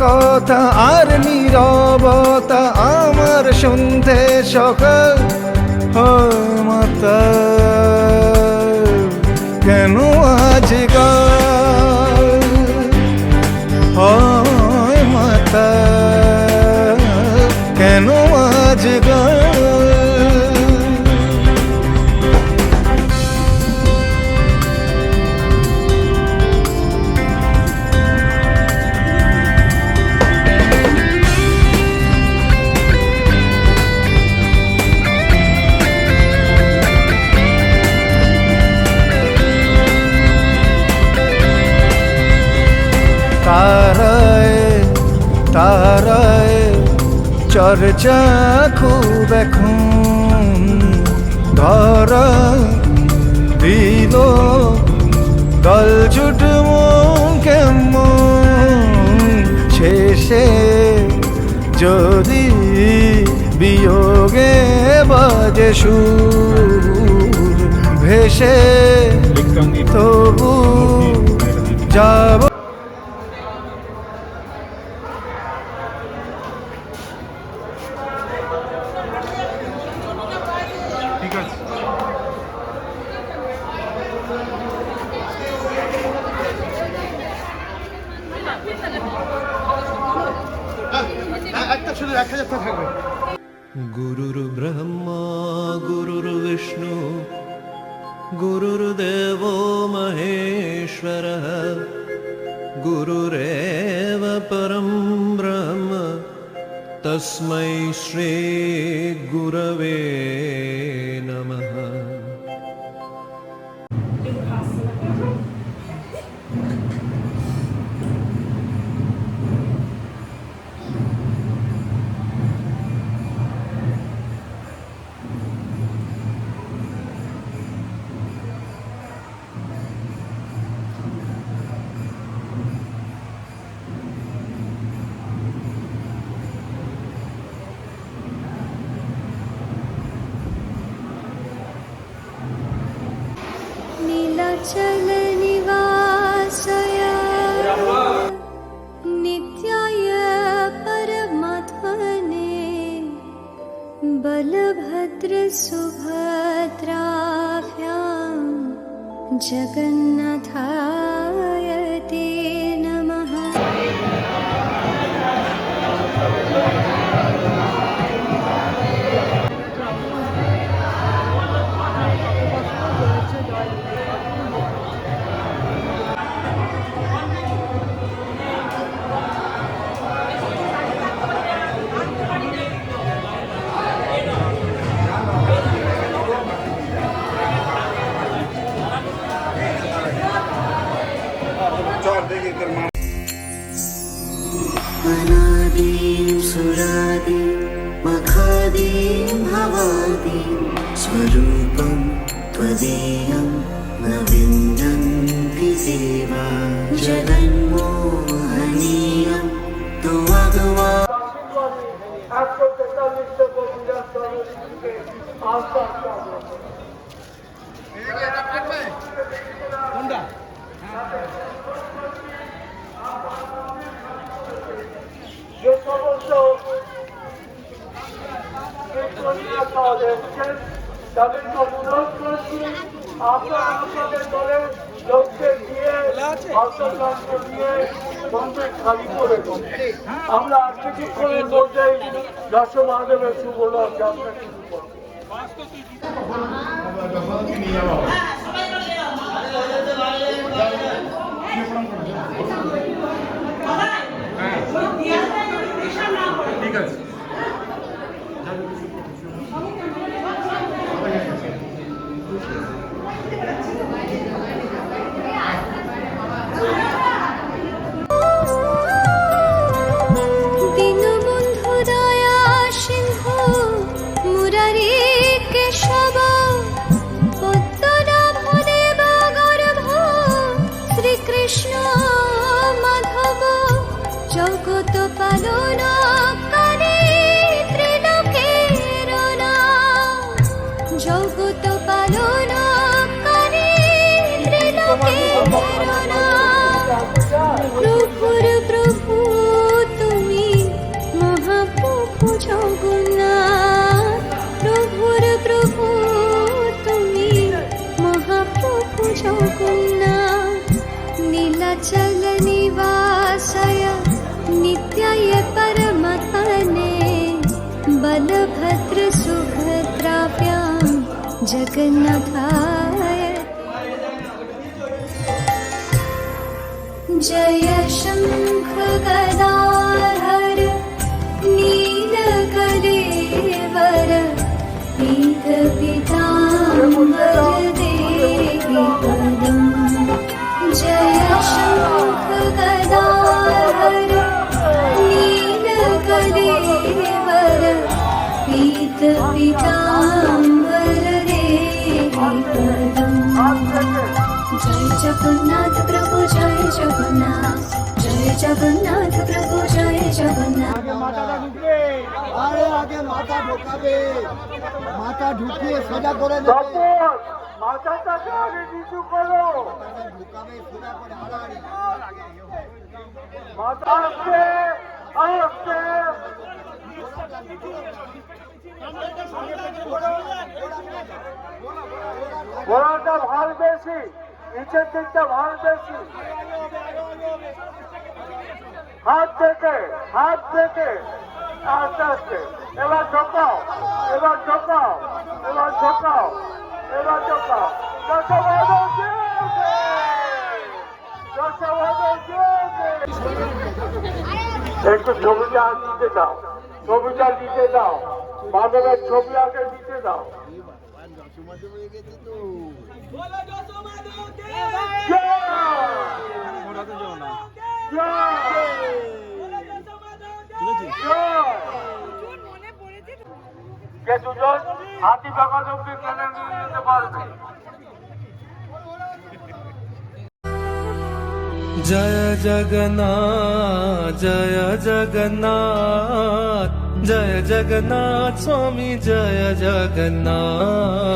কথা আর নীরবতা আমার শুনতে সকাল মাতা। কেন আজকাল হয় মাতা? কেন আজকাল চর্চা খুব এখন। ধরা দিল দল জুট কেমন? শেষে যদি বিয়োগে বাজে সুর ভেসে তবু যাব বছরের এক হাজার টাকা থাকবে। গুরুর ব্রহ্মা, গুরুর বিষ্ণু গুরুর্দেব মহেশ্বর, গুরুরেব পরম ব্রহ্ম তস্मै শ্রী গুরবে। भद्रसुभद्राभ्यां जगन्नाथा स्वरूपं त्वदीयं न विन्दन्ति सेवा जगन्मोहनीयं त्वगवा একশো তেতাল্লিশটা কবিরা স্তরে আস্তে আস্তে অগ্রসর যে সমস্ত কর্মীরা পাওয়া যাচ্ছেন তাদেরকে অনুরোধ করেছি। আপনারা আপনাদের দলের লোককে দিয়ে অর্থযন্ত্র দিয়ে মন্দির খালি করে আমরা আর কিছুক্ষণের মধ্যেই দশ মহাদেবের শুভ যাত্রা শুরু করব। জগত পালন जगन्नाथाय जय शङ्ख गदाधर জগন্নাথ প্রভু জয় জগন্নাথ। আরে আগে মাথা ঢোকাবে। মাথা ঢুকিয়ে সোজা করে নেবে। মাথাটাকে আগে নিচু করো। ঢুকাবে সোজা করে হারাহারি মাথা আসছে আসছে। গোড়াটা ভালো বেশি নিচের দিকটা ভালো বেশি। হাত থেকে হাত থেকে আস্তে আস্তে। এবার ঢোকাও এবার ঢোকাও এবার ঢোকাও এবার ঢোকাও একটু ছবিটা দিতে দাও ছবিটা দিতে দাও। মাধবের ছবি আগে দিতে দাও। যে দুজন হাতি পাকা লোককে কেনে নিয়ে যেতে পারবে জয় জগন্নাথ জয় জগন্নাথ জয় জগন্নাথ, স্বামী, জয় জগন্নাথ।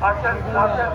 হাতের হাতের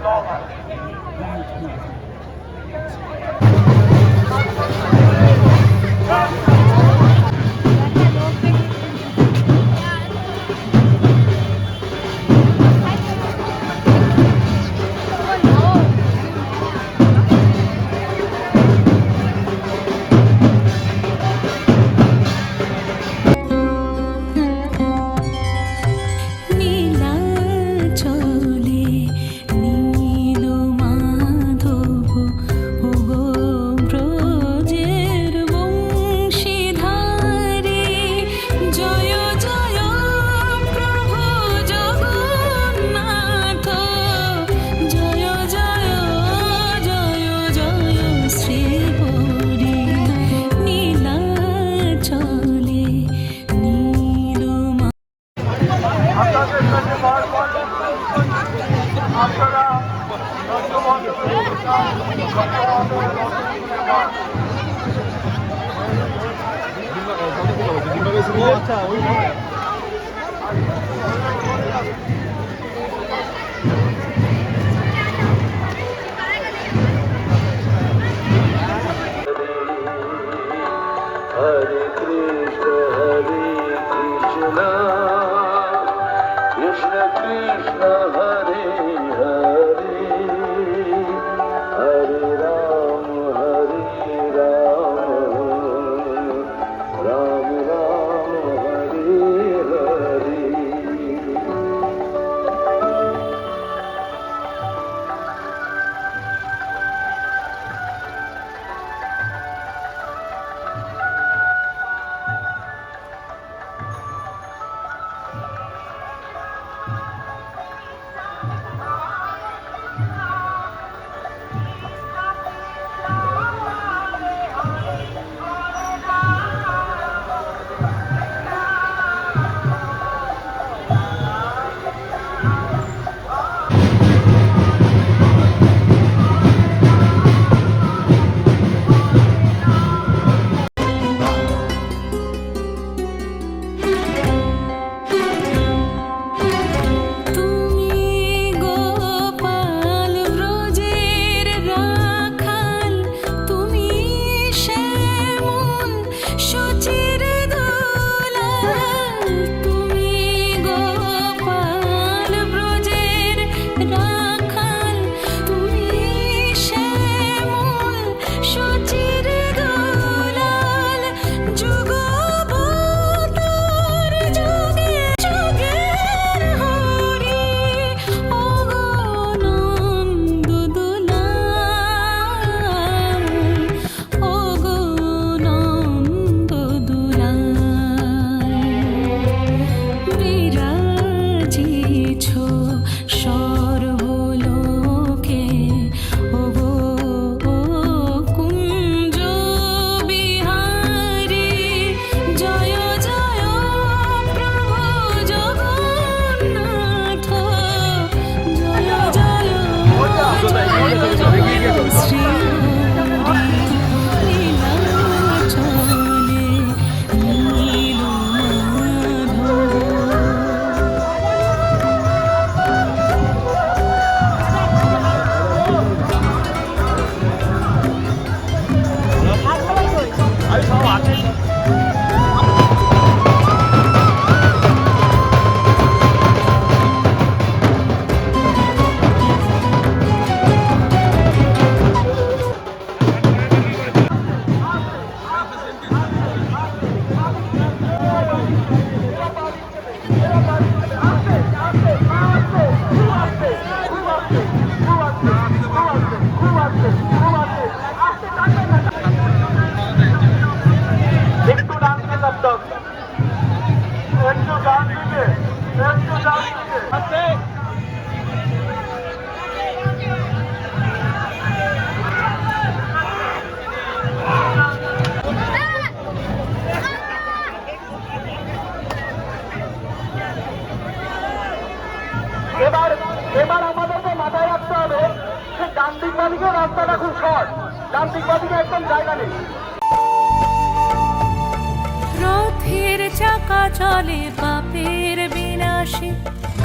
চলে পাপের বিনাশে।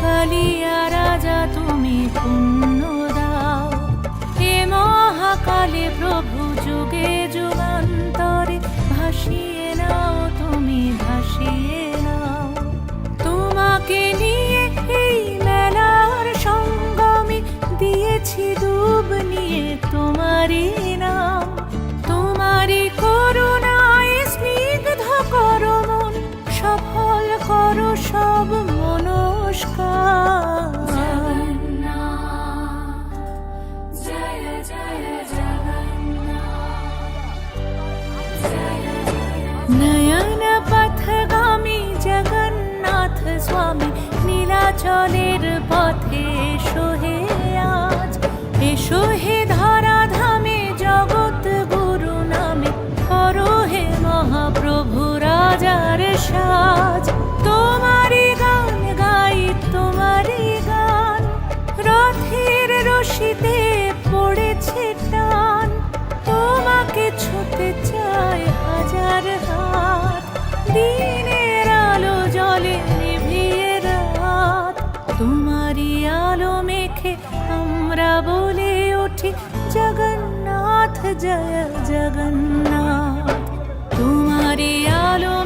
কালিয়া রাজা, তুমি পুণ্য দাও। হে মহাকালে প্রভু, যুগে যুগান্তরে ভাসিয়ে নাও, তুমি ভাসিয়ে নাও। তোমাকে নিয়ে এই মেলার সঙ্গমে দিয়েছি ডুব নিয়ে তোমারই নাম। সাজ তোমারি গান গাই তোমারি গান। রথের রশিতে পড়েছে টান। তোমাকে ছুতে চায় হাজার হাত। দিনের আলো জলে নিভিয়ে রাত। তোমারই আলো মেখে আমরা বলে উঠি, জগন্নাথ, জয় জগন্নাথ। তোমারই আলো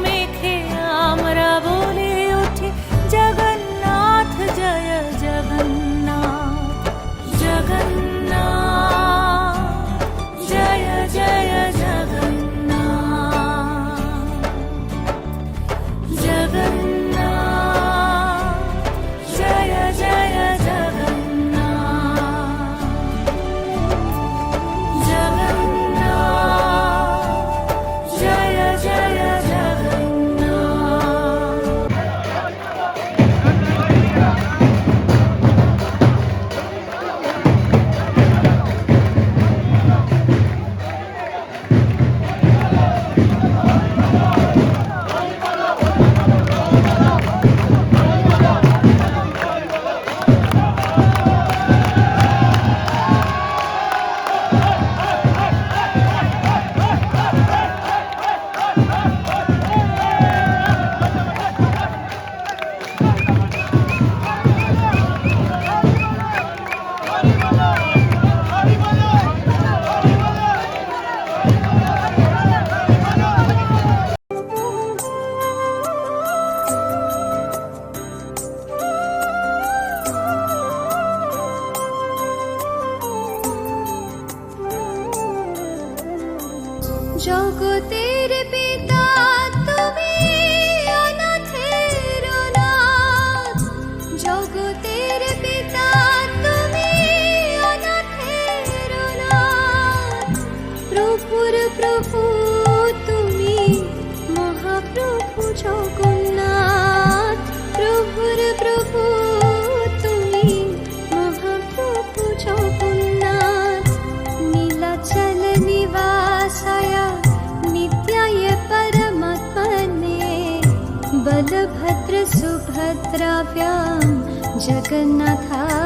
जगन्नाथा